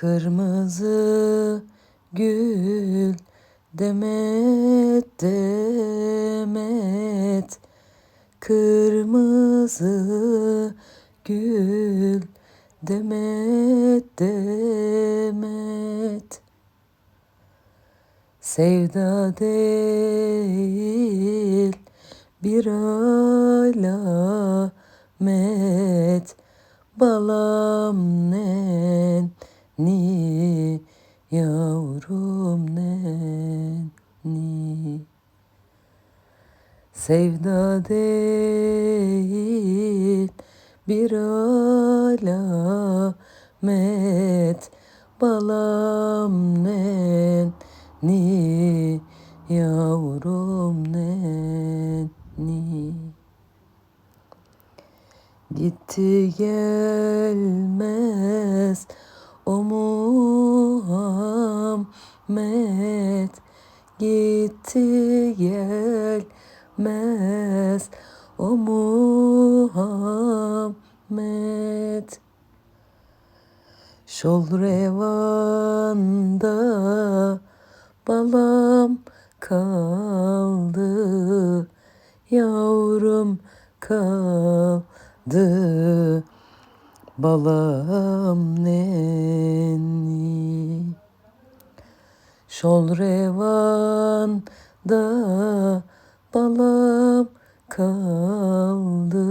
Kırmızı gül demet demet. Kırmızı gül demet demet. Sevda değil bir alamet. Balam nenni yavrum nenni Sevda değil bir alamet. Balam nenni yavrum nenni Gitti gelmez o Muhammed Gitti gelmez. O Muhammed Şol revanda balam kaldı. Yavrum kaldı Balam nenni Şol revanda balam kaldı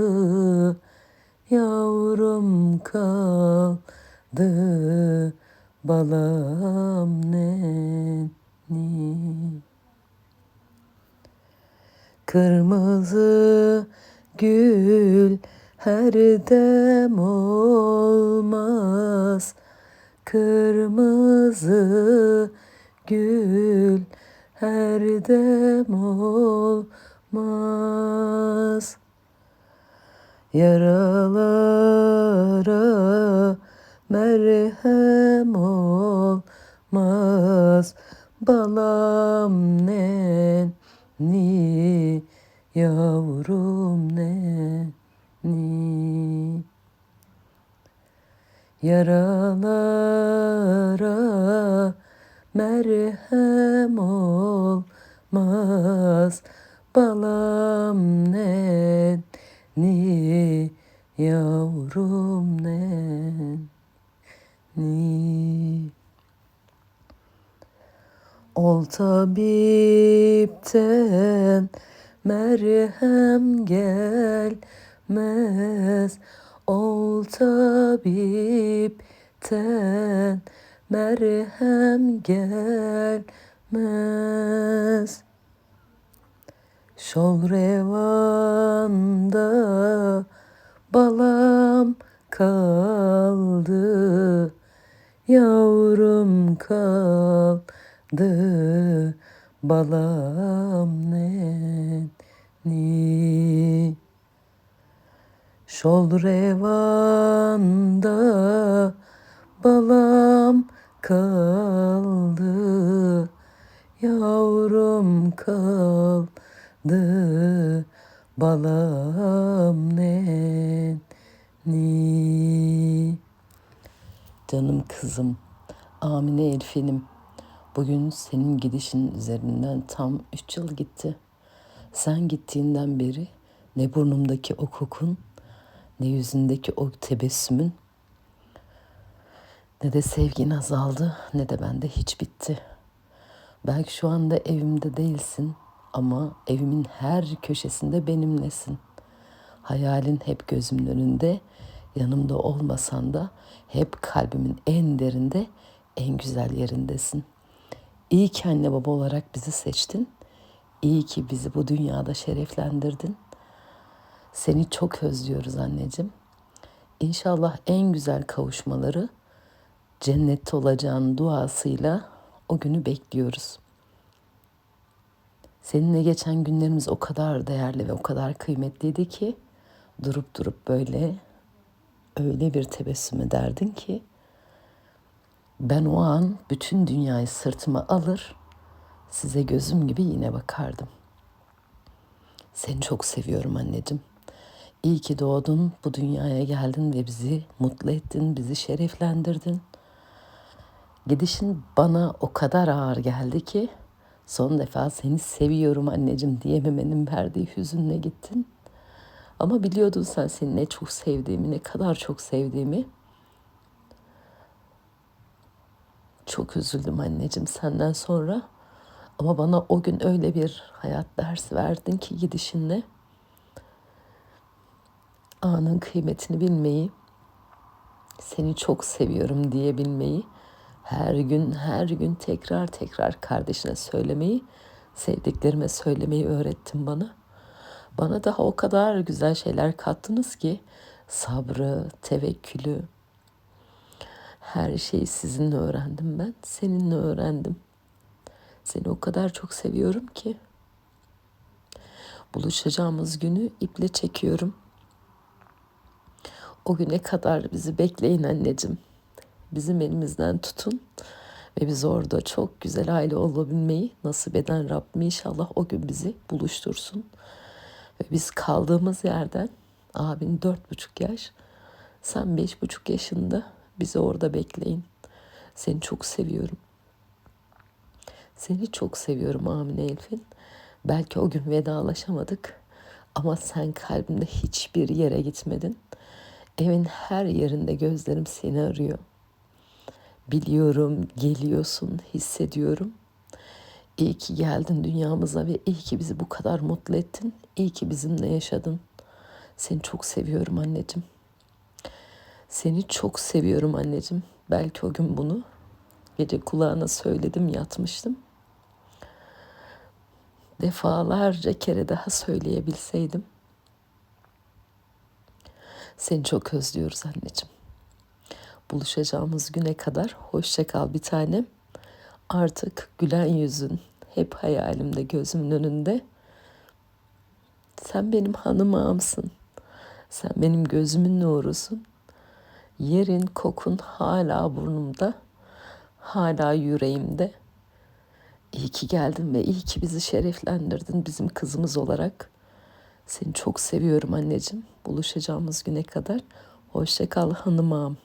Yavrum kaldı. Balam nenni Kırmızı gül her dem olmaz. Kırmızı gül her dem olmaz. Yaralara merhem olmaz. Balam nenni yavrum nenni Yaralara merhem olmaz. Balam nenni yavrum nenni Ol tabipten merhem gelmez Ol tabipten merhem gelmez. Şol revanda balam kaldı Yavrum kaldı. Balam nenni Şol revanda balam kaldı Yavrum kaldı. Balam nenni Canım kızım Amine Elif'im Bugün senin gidişin üzerinden tam üç yıl gitti. Sen gittiğinden beri ne burnumdaki o kokun, ne yüzündeki o tebessümün, ne de sevgin azaldı, ne de bende hiç bitti. Belki şu anda evimde değilsin ama evimin her köşesinde benimlesin. Hayalin hep gözümün önünde, yanımda olmasan da hep kalbimin en derinde, en güzel yerindesin.'' İyi ki anne baba olarak bizi seçtin. İyi ki bizi bu dünyada şereflendirdin. Seni çok özlüyoruz anneciğim. İnşallah en güzel kavuşmaları cennette olacağın duasıyla o günü bekliyoruz. Seninle geçen günlerimiz o kadar değerli ve o kadar kıymetliydi ki durup durup böyle öyle bir tebessüm ederdin ki ben o an bütün dünyayı sırtıma alır, size gözüm gibi yine bakardım. Seni çok seviyorum anneciğim. İyi ki doğdun, bu dünyaya geldin ve bizi mutlu ettin, bizi şereflendirdin. Gidişin bana o kadar ağır geldi ki son defa seni seviyorum anneciğim diyememenin verdiği hüzünle gittin. Ama biliyordun sen seni ne çok sevdiğimi, ne kadar çok sevdiğimi. Çok üzüldüm anneciğim senden sonra. Ama bana o gün öyle bir hayat dersi verdin ki gidişinle. Anın kıymetini bilmeyi, seni çok seviyorum diyebilmeyi, her gün her gün tekrar tekrar kardeşine söylemeyi, sevdiklerime söylemeyi öğrettin bana. Bana daha o kadar güzel şeyler kattınız ki sabrı, tevekkülü, her şeyi sizinle öğrendim ben. Seninle öğrendim. Seni o kadar çok seviyorum ki. Buluşacağımız günü iple çekiyorum. O güne kadar bizi bekleyin anneciğim. Bizim elimizden tutun ve biz orada çok güzel aile olabilmeyi nasip eden Rabbim inşallah o gün bizi buluştursun. Ve biz kaldığımız yerden abin dört buçuk yaş, sen beş buçuk yaşında bizi orada bekleyin. Seni çok seviyorum. Seni çok seviyorum Amine Elfin. Belki o gün vedalaşamadık ama sen kalbimde hiçbir yere gitmedin. Evin her yerinde gözlerim seni arıyor. Biliyorum, geliyorsun, hissediyorum. İyi ki geldin dünyamıza ve iyi ki bizi bu kadar mutlu ettin. İyi ki bizimle yaşadın. Seni çok seviyorum anneciğim. Seni çok seviyorum anneciğim. Belki o gün bunu gece kulağına söyledim, yatmıştım. Defalarca kere daha söyleyebilseydim. Seni çok özlüyoruz anneciğim. Buluşacağımız güne kadar hoşça kal bir tanem. Artık gülen yüzün hep hayalimde, gözümün önünde. Sen benim hanım ağamsın. Sen benim gözümün nurusun. Yerin, kokun hala burnumda. Hala yüreğimde. İyi ki geldin ve iyi ki bizi şereflendirdin bizim kızımız olarak. Seni çok seviyorum anneciğim. Buluşacağımız güne kadar. Hoşça kal hanım ağam.